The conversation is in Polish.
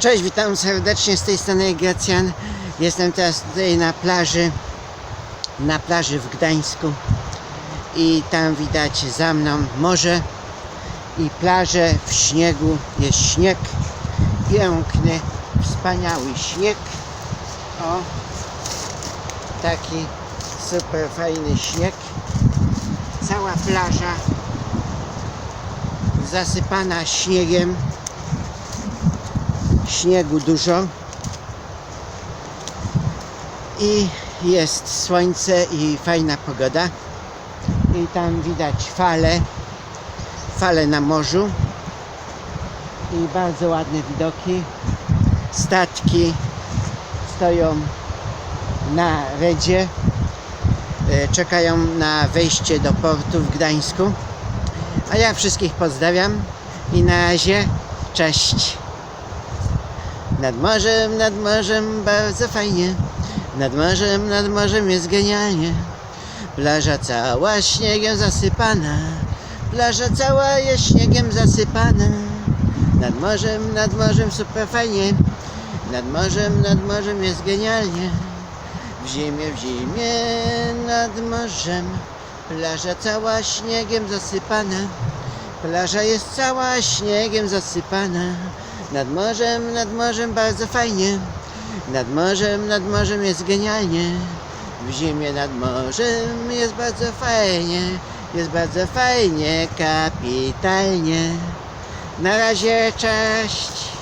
Cześć, witam serdecznie z tej strony Gracjan. Jestem teraz tutaj na plaży, na plaży w Gdańsku i tam widać za mną morze i plażę w śniegu. Jest śnieg, piękny, wspaniały śnieg. O, taki super fajny śnieg. Cała plaża zasypana śniegiem śniegu dużo. I jest słońce i fajna pogoda. I tam widać fale fale na morzu. I bardzo ładne widoki. Statki stoją na redzie. E, czekają na wejście do portu w Gdańsku. A ja wszystkich pozdrawiam i na razie. Cześć nad morzem, nad morzem bardzo fajnie. Nad morzem, nad morzem jest genialnie. Plaża cała śniegiem zasypana. Plaża cała jest śniegiem zasypana. Nad morzem, nad morzem super fajnie. Nad morzem, nad morzem jest genialnie. W zimie, w zimie, nad morzem. Plaża cała śniegiem zasypana. Plaża jest cała śniegiem zasypana. Nad morzem, nad morzem bardzo fajnie. Nad morzem, nad morzem jest genialnie. W zimie nad morzem jest bardzo fajnie. Jest bardzo fajnie, kapitalnie. Na razie, cześć.